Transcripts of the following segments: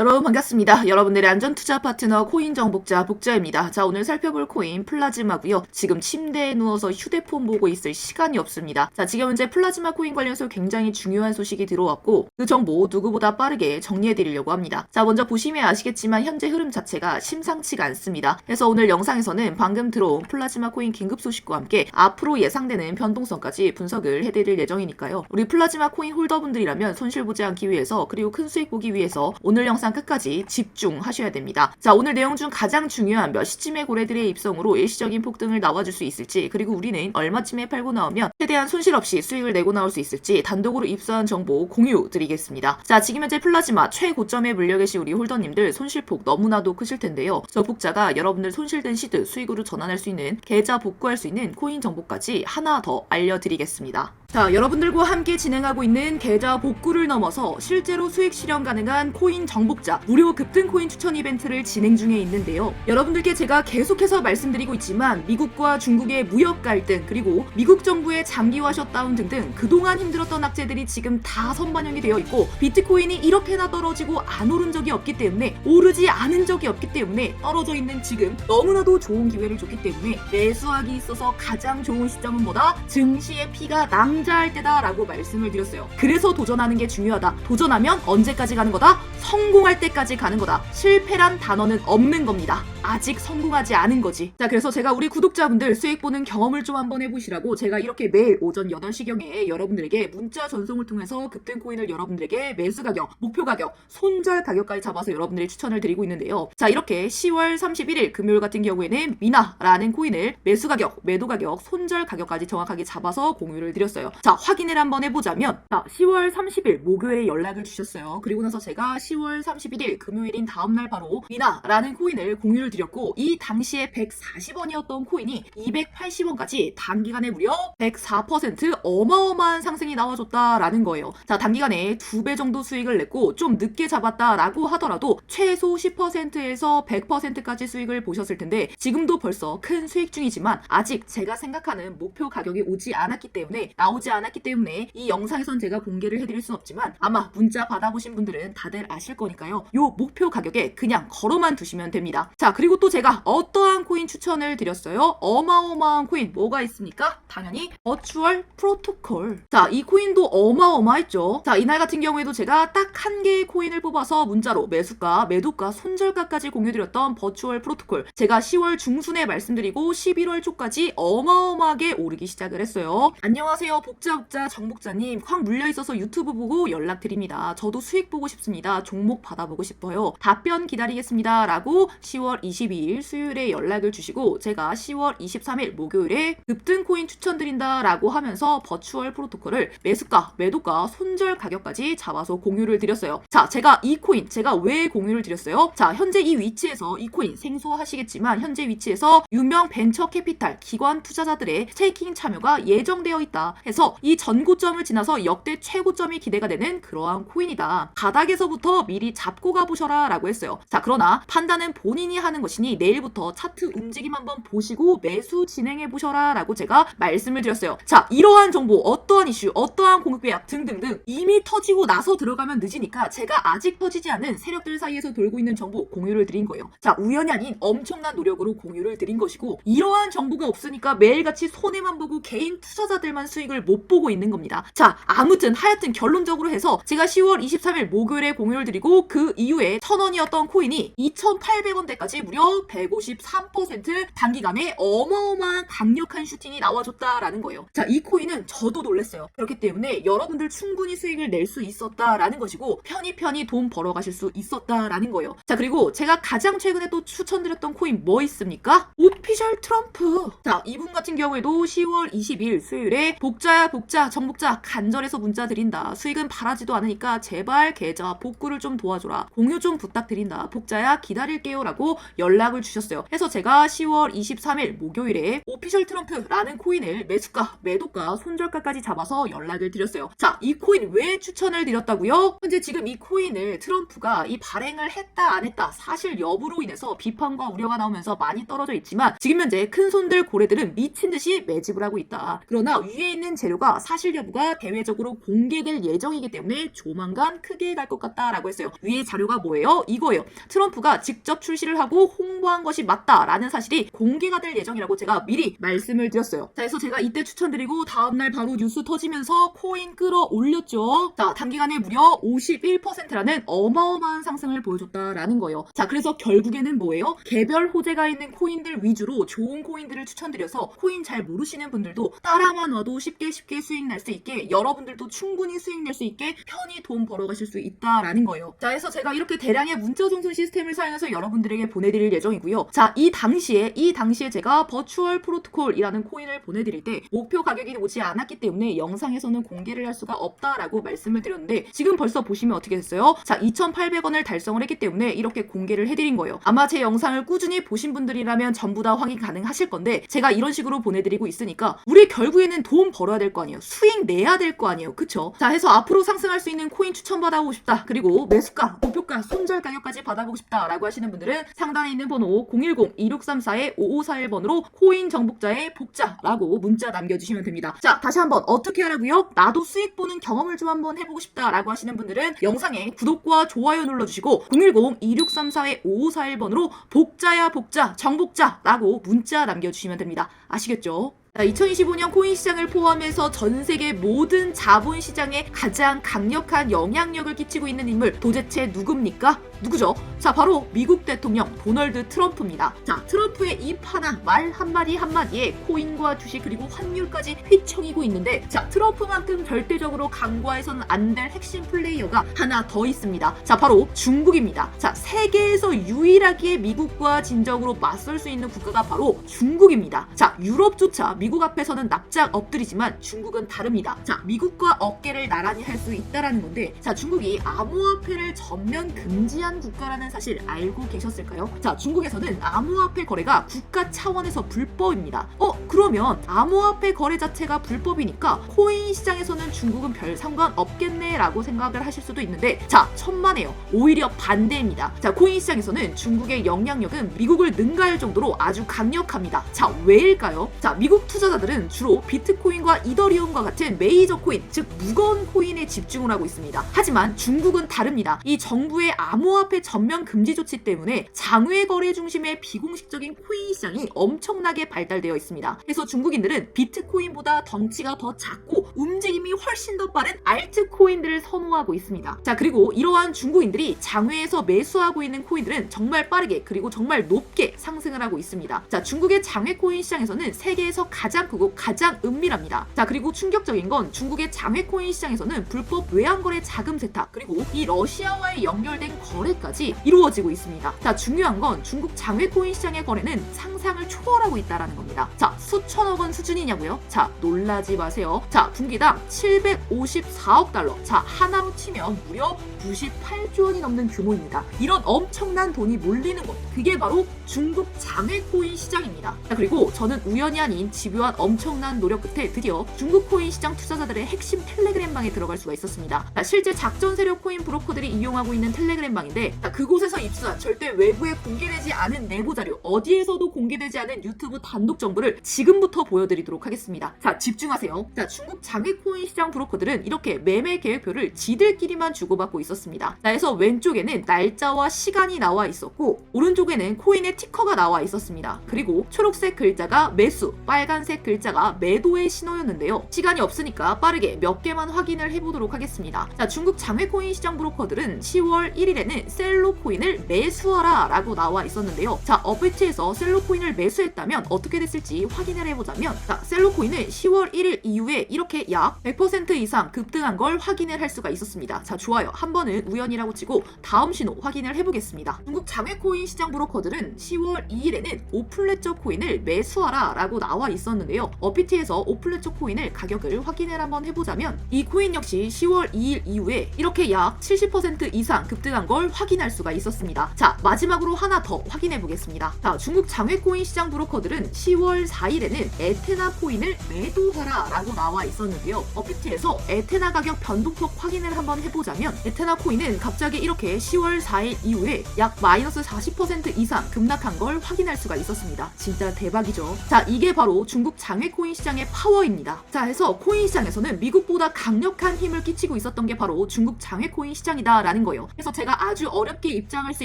여러분 반갑습니다. 여러분들의 안전 투자 파트너 코인 정복자 복자입니다. 자, 오늘 살펴볼 코인 플라즈마고요. 지금 침대에 누워서 휴대폰 보고 있을 시간이 없습니다. 자, 지금 현재 플라즈마 코인 관련해서 굉장히 중요한 소식이 들어왔고 그 정보 누구보다 빠르게 정리해 드리려고 합니다. 자, 먼저 보시면 아시겠지만 현재 흐름 자체가 심상치가 않습니다. 그래서 오늘 영상에서는 방금 들어온 플라즈마 코인 긴급 소식과 함께 앞으로 예상되는 변동성까지 분석을 해 드릴 예정이니까요. 우리 플라즈마 코인 홀더분들이라면 손실 보지 않기 위해서 그리고 큰 수익 보기 위해서 오늘 영상 끝까지 집중하셔야 됩니다. 자, 오늘 내용 중 가장 중요한 몇 시쯤의 고래들의 입성으로 일시적인 폭등을 나와줄 수 있을지, 그리고 우리는 얼마쯤에 팔고 나오면 최대한 손실 없이 수익을 내고 나올 수 있을지 단독으로 입수한 정보 공유 드리겠습니다. 자, 지금 현재 플라즈마 최고점에 물려 계신 우리 홀더님들 손실폭 너무나도 크실 텐데요. 저 복자가 여러분들 손실된 시드 수익으로 전환할 수 있는 계좌 복구할 수 있는 코인 정보까지 하나 더 알려드리겠습니다. 자, 여러분들과 함께 진행하고 있는 계좌 복구를 넘어서 실제로 수익 실현 가능한 코인 정복자 무료 급등 코인 추천 이벤트를 진행 중에 있는데요. 여러분들께 제가 계속해서 말씀드리고 있지만 미국과 중국의 무역 갈등 그리고 미국 정부의 장기화 셧다운 등등 그동안 힘들었던 악재들이 지금 다 선반영이 되어 있고 비트코인이 이렇게나 떨어지고 안 오른 적이 없기 때문에 오르지 않은 적이 없기 때문에 떨어져 있는 지금 너무나도 좋은 기회를 줬기 때문에 매수하기 있어서 가장 좋은 시점은 뭐다? 증시의 피가 낭자 할 때다라고 말씀을 드렸어요. 그래서 도전하는 게 중요하다. 도전하면 언제까지 가는 거다? 성공할 때까지 가는 거다. 실패란 단어는 없는 겁니다. 아직 성공하지 않은 거지. 자, 그래서 제가 우리 구독자분들 수익 보는 경험을 좀 한번 해보시라고 제가 이렇게 매일 오전 8시경에 여러분들에게 문자 전송을 통해서 급등 코인을 여러분들에게 매수 가격, 목표 가격, 손절 가격까지 잡아서 여러분들이 추천을 드리고 있는데요. 자, 이렇게 10월 31일 금요일 같은 경우에는 미나라는 코인을 매수 가격, 매도 가격, 손절 가격까지 정확하게 잡아서 공유를 드렸어요. 자, 확인을 한번 해보자면, 자, 10월 30일 목요일에 연락을 주셨어요. 그리고 나서 제가 10월 31일 금요일인 다음날 바로 미나라는 코인을 공유를 드렸고, 이 당시에 140원이었던 코인이 280원까지 단기간에 무려 104% 어마어마한 상승이 나와줬다라는 거예요. 자, 단기간에 두 배 정도 수익을 냈고, 좀 늦게 잡았다라고 하더라도 최소 10%에서 100%까지 수익을 보셨을 텐데, 지금도 벌써 큰 수익 중이지만, 아직 제가 생각하는 목표 가격이 오지 않았기 때문에, 나오지 않았기 때문에, 이 영상에선 제가 공개를 해드릴 순 없지만, 아마 문자 받아보신 분들은 다들 아실 거니까요. 요 목표 가격에 그냥 걸어만 두시면 됩니다. 자, 그리고 또 제가 어떠한 코인 추천을 드렸어요? 어마어마한 코인 뭐가 있습니까? 당연히 버추얼 프로토콜. 자, 이 코인도 어마어마했죠. 자, 이날 같은 경우에도 제가 딱 한 개의 코인을 뽑아서 문자로 매수가, 매도가, 손절가까지 공유드렸던 버추얼 프로토콜. 제가 10월 중순에 말씀드리고 11월 초까지 어마어마하게 오르기 시작을 했어요. 안녕하세요. 복자복자 정복자님. 확 물려있어서 유튜브 보고 연락드립니다. 저도 수익 보고 싶습니다. 종목 받아보고 싶어요. 답변 기다리겠습니다. 라고 10월 22일 수요일에 연락을 주시고 제가 10월 23일 목요일에 급등 코인 추천드린다 라고 하면서 버추얼 프로토콜을 매수가, 매도가, 손절 가격까지 잡아서 공유를 드렸어요. 자, 제가 이 코인, 제가 왜 공유를 드렸어요? 자, 현재 이 위치에서 이 코인 생소하시겠지만 현재 위치에서 유명 벤처 캐피탈 기관 투자자들의 스테이킹 참여가 예정되어 있다 해서 이 전고점을 지나서 역대 최고점이 기대가 되는 그러한 코인이다. 바닥에서부터 미리 잡고 가보셔라 라고 했어요. 자, 그러나 판단은 본인이 하는 것이니 내일부터 차트 움직임 한번 보시고 매수 진행해 보셔라 라고 제가 말씀을 드렸어요. 자, 이러한 정보, 어떠한 이슈, 어떠한 공급 계약 등등등 이미 터지고 나서 들어가면 늦으니까 제가 아직 터지지 않은 세력들 사이에서 돌고 있는 정보 공유를 드린 거예요. 자, 우연이 아닌 엄청난 노력으로 공유를 드린 것이고 이러한 정보가 없으니까 매일같이 손해만 보고 개인 투자자들만 수익을 못 보고 있는 겁니다. 자, 아무튼 하여튼 결론적으로 해서 제가 10월 23일 목요일에 공유를 드리고 그 이후에 1000원이었던 코인이 2800원대까지 무려 153% 단기간에 어마어마한 강력한 슈팅이 나와줬다라는 거예요. 자, 이 코인은 저도 놀랐어요. 그렇기 때문에 여러분들 충분히 수익을 낼 수 있었다라는 것이고 편히 편히 돈 벌어 가실 수 있었다라는 거예요. 자, 그리고 제가 가장 최근에 또 추천드렸던 코인 뭐 있습니까? 오피셜 트럼프. 자, 이분 같은 경우에도 10월 20일 수요일에 복자 야 복자 정복자 간절해서 문자 드린다. 수익은 바라지도 않으니까 제발 계좌 복구를 좀 도와줘라. 공유 좀 부탁드린다. 복자야 기다릴게요 라고 연락을 주셨어요. 해서 제가 10월 23일 목요일에 오피셜 트럼프라는 코인을 매수가, 매도가, 손절가까지 잡아서 연락을 드렸어요. 자, 이 코인 왜 추천을 드렸다고요? 현재 지금 이 코인을 트럼프가 이 발행을 했다 안 했다 사실 여부로 인해서 비판과 우려가 나오면서 많이 떨어져 있지만 지금 현재 큰 손들 고래들은 미친 듯이 매집을 하고 있다. 그러나 위에 있는 재료가 사실 여부가 대외적으로 공개될 예정이기 때문에 조만간 크게 갈 것 같다라고 했어요. 위에 자료가 뭐예요? 이거예요. 트럼프가 직접 출시를 하고 홍보한 것이 맞다라는 사실이 공개가 될 예정이라고 제가 미리 말씀을 드렸어요. 자, 그래서 제가 이때 추천드리고 다음날 바로 뉴스 터지면서 코인 끌어올렸죠. 자, 단기간에 무려 51%라는 어마어마한 상승을 보여줬다라는 거예요. 자, 그래서 결국에는 뭐예요? 개별 호재가 있는 코인들 위주로 좋은 코인들을 추천드려서 코인 잘 모르시는 분들도 따라만 와도 쉽게 쉽게 수익 날 수 있게 여러분들도 충분히 수익 낼 수 있게 편히 돈 벌어가실 수 있다라는 거예요. 자, 그래서 제가 이렇게 대량의 문자 송송 시스템을 사용해서 여러분들에게 보내드릴 예정이고요. 자, 이 당시에 이 당시에 제가 버추얼 프로토콜이라는 코인을 보내드릴 때 목표 가격이 오지 않았기 때문에 영상에서는 공개를 할 수가 없다라고 말씀을 드렸는데 지금 벌써 보시면 어떻게 됐어요? 자, 2,800원을 달성을 했기 때문에 이렇게 공개를 해드린 거예요. 아마 제 영상을 꾸준히 보신 분들이라면 전부 다 확인 가능하실 건데 제가 이런 식으로 보내드리고 있으니까 우리 결국에는 돈 벌어야 될 거 아니에요. 수익 내야 될 거 아니에요. 그쵸? 자, 해서 앞으로 상승할 수 있는 코인 추천 받아보고 싶다. 그리고 매수가, 목표가, 손절 가격까지 받아보고 싶다라고 하시는 분들은 상단에 있는 번호 010-2634-5541번으로 코인 정복자의 복자라고 문자 남겨주시면 됩니다. 자, 다시 한번 어떻게 하라고요? 나도 수익 보는 경험을 좀 한번 해보고 싶다라고 하시는 분들은 영상에 구독과 좋아요 눌러주시고 010-2634-5541번으로 복자야 복자, 정복자라고 문자 남겨주시면 됩니다. 아시겠죠? 자, 2025년 코인 시장을 포함해서 전 세계 모든 자본 시장에 가장 강력한 영향력을 끼치고 있는 인물 도대체 누굽니까? 누구죠? 자, 바로 미국 대통령 도널드 트럼프입니다. 자, 트럼프의 입 하나, 말 한마디 한마디에 코인과 주식 그리고 환율까지 휘청이고 있는데 자, 트럼프만큼 절대적으로 간과해서는 안 될 핵심 플레이어가 하나 더 있습니다. 자, 바로 중국입니다. 자, 세계에서 유일하게 미국과 진정으로 맞설 수 있는 국가가 바로 중국입니다. 자, 유럽조차 미국 앞에서는 납작 엎드리지만 중국은 다릅니다. 자, 미국과 어깨를 나란히 할 수 있다라는 건데, 자, 중국이 암호화폐를 전면 금지한 국가라는 사실 알고 계셨을까요? 자, 중국에서는 암호화폐 거래가 국가 차원에서 불법입니다. 어, 그러면 암호화폐 거래 자체가 불법이니까 코인 시장에서는 중국은 별 상관 없겠네라고 생각을 하실 수도 있는데, 자, 천만에요. 오히려 반대입니다. 자, 코인 시장에서는 중국의 영향력은 미국을 능가할 정도로 아주 강력합니다. 자, 왜일까요? 자, 미국 투자자들은 주로 비트코인과 이더리움과 같은 메이저 코인, 즉 무거운 코인에 집중을 하고 있습니다. 하지만 중국은 다릅니다. 이 정부의 암호화 폐 전면 금지 조치 때문에 장외 거래 중심의 비공식적인 코인 시장이 엄청나게 발달되어 있습니다. 그래서 중국인들은 비트코인보다 덩치가 더 작고 움직임이 훨씬 더 빠른 알트코인들을 선호하고 있습니다. 자, 그리고 이러한 중국인들이 장외에서 매수하고 있는 코인들은 정말 빠르게 그리고 정말 높게 상승을 하고 있습니다. 자, 중국의 장외 코인 시장에서는 세계에서 가장 크고 가장 은밀합니다. 자, 그리고 충격적인 건 중국의 장외 코인 시장에서는 불법 외환거래 자금 세탁 그리고 이 러시아와의 연결된 거래 까지 이루어지고 있습니다. 자, 중요한 건 중국 장외 코인 시장의 거래는 상상을 초월하고 있다라는 겁니다. 자, 수천억 원 수준이냐고요? 자, 놀라지 마세요. 자, 분기당 754억 달러. 자, 하나로 치면 무려 98조 원이 넘는 규모입니다. 이런 엄청난 돈이 몰리는 곳, 그게 바로 중국 장외 코인 시장입니다. 자, 그리고 저는 우연이 아닌 집요한 엄청난 노력 끝에 드디어 중국 코인 시장 투자자들의 핵심 텔레그램 방에 들어갈 수가 있었습니다. 자, 실제 작전 세력 코인 브로커들이 이용하고 있는 텔레그램 방인데 자, 그곳에서 입수한 절대 외부에 공개되지 않은 내부 자료, 어디에서도 공개되지 않은 유튜브 단독 정보를 지금부터 보여드리도록 하겠습니다. 자, 집중하세요. 자, 중국 장외 코인 시장 브로커들은 이렇게 매매 계획표를 지들끼리만 주고받고 있었습니다. 자, 그래서 왼쪽에는 날짜와 시간이 나와 있었고 오른쪽에는 코인의 티커가 나와 있었습니다. 그리고 초록색 글자가 매수, 빨간색 글자가 매도의 신호였는데요. 시간이 없으니까 빠르게 몇 개만 확인을 해보도록 하겠습니다. 자, 중국 장외 코인 시장 브로커들은 10월 1일에는 셀로 코인을 매수하라 라고 나와 있었는데요. 자, 업비트에서 셀로 코인을 매수했다면 어떻게 됐을지 확인을 해보자면 자, 셀로 코인은 10월 1일 이후에 이렇게 약 100% 이상 급등한 걸 확인을 할 수가 있었습니다. 자, 좋아요. 한 번은 우연이라고 치고 다음 신호 확인을 해보겠습니다. 중국 장외 코인 시장 브로커들은 10월 2일에는 오플레저 코인을 매수하라 라고 나와 있었는데 있었는데요. 어피티에서 오플레처 코인을 가격을 확인을 한번 해보자면 이 코인 역시 10월 2일 이후에 이렇게 약 70% 이상 급등한 걸 확인할 수가 있었습니다. 자 마지막으로 하나 더 확인해 보겠습니다. 자 중국 장외 코인 시장 브로커들은 10월 4일에는 에테나 코인을 매도하라 라고 나와 있었는데요. 어피티에서 에테나 가격 변동폭 확인을 한번 해보자면 에테나 코인은 갑자기 이렇게 10월 4일 이후에 약 마이너스 40% 이상 급락한 걸 확인할 수가 있었습니다. 진짜 대박이죠. 자, 이게 바로 중국 장외 코인 시장의 파워입니다. 자, 해서 코인 시장에서는 미국보다 강력한 힘을 끼치고 있었던 게 바로 중국 장외 코인 시장이다라는 거예요. 그래서 제가 아주 어렵게 입장할 수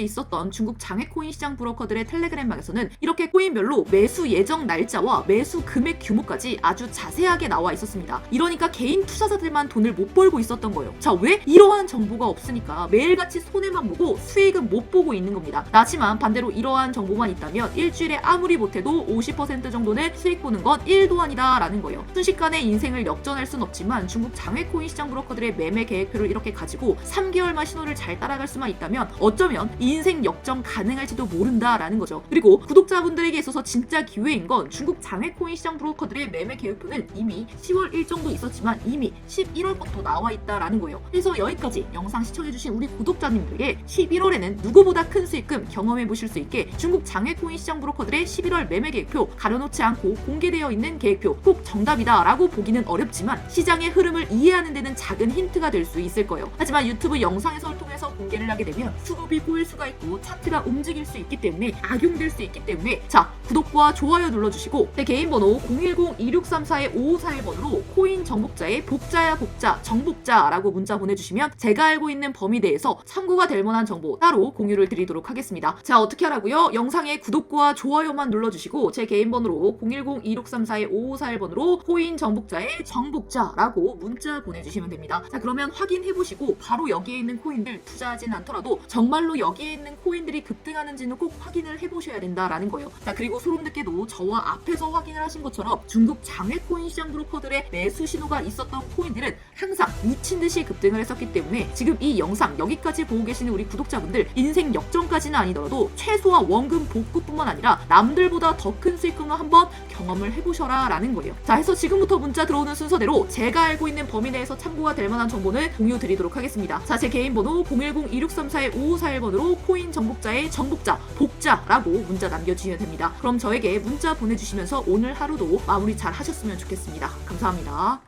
있었던 중국 장외 코인 시장 브로커들의 텔레그램방에서는 이렇게 코인별로 매수 예정 날짜와 매수 금액 규모까지 아주 자세하게 나와 있었습니다. 이러니까 개인 투자자들만 돈을 못 벌고 있었던 거예요. 자, 왜 이러한 정보가 없으니까 매일같이 손해만 보고 수익은 못 보고 있는 겁니다. 하지만 반대로 이러한 정보만 있다면 일주일에 아무리 못해도 50% 정도는 수익 보는 건 1도 아니다 라는 거예요. 순식간에 인생을 역전할 순 없지만 중국 장외 코인 시장 브로커들의 매매 계획표를 이렇게 가지고 3개월만 신호를 잘 따라갈 수만 있다 면 어쩌면 인생 역전 가능할지도 모른다라는 거죠. 그리고 구독자분들에게 있어서 진짜 기회인 건 중국 장외 코인 시장 브로커들의 매매 계획표는 이미 10월 1 정도 있었지만 이미 11월부터 나와 있다라는 거예요. 그래서 여기까지 영상 시청해주신 우리 구독자님들에게 11월에는 누구보다 큰 수익금 경험해 보실 수 있게 중국 장외 코인 시장 브로커들의 11월 매매 계획표 가려놓지 않고 공개되어 있는 계획표 꼭 정답이다라고 보기는 어렵지만 시장의 흐름을 이해하는 데는 작은 힌트가 될 수 있을 거예요. 하지만 유튜브 영상 해설 통해서 공개를 하게 되면 수급이 꼬일 수가 있고 차트가 움직일 수 있기 때문에 악용될 수 있기 때문에 자 구독과 좋아요 눌러주시고 내 개인 번호 010-2634-5541번으로 코인 정복자의 복자야 복자 정복자라고 문자 보내주시면 제가 알고 있는 범위 내에서 참고가 될 만한 정보 따로 공유를 드리도록 하겠습니다. 자 어떻게 하라고요? 영상에 구독과 좋아요만 눌러주시고 제 개인 번호로 010-2634-5541번으로 코인 정복자의 정복자라고 문자 보내주시면 됩니다. 자 그러면 확인해 보시고 바로 여기에 있는 코인들 투자하진 않더라도 정말로 여기에 있는 코인들이 급등하는지는 꼭 확인을 해보셔야 된다라는 거예요. 자 그리고 소름돋게도 저와 앞에서 확인을 하신 것처럼 중국 장외 코인 시장 브로커들의 매수 신호가 있었던 코인들은 항상 미친 듯이 급등을 했었기 때문에 지금 이 영상 여기까지 보고 계시는 우리 구독자분들 인생 역전까지는 아니더라도 최소한 원금 복구뿐만 아니라 남들보다 더 큰 수익금을 한번 경험을 해보셔라 라는 거예요. 자 해서 지금부터 문자 들어오는 순서대로 제가 알고 있는 범위 내에서 참고가 될 만한 정보는 공유 드리도록 하겠습니다. 자 제 개인 번호 010-2634-5541번으로 코인 정복자의 정복자 복자라고 문자 남겨주시면 됩니다. 그럼 저에게 문자 보내주시면서 오늘 하루도 마무리 잘 하셨으면 좋겠습니다. 감사합니다.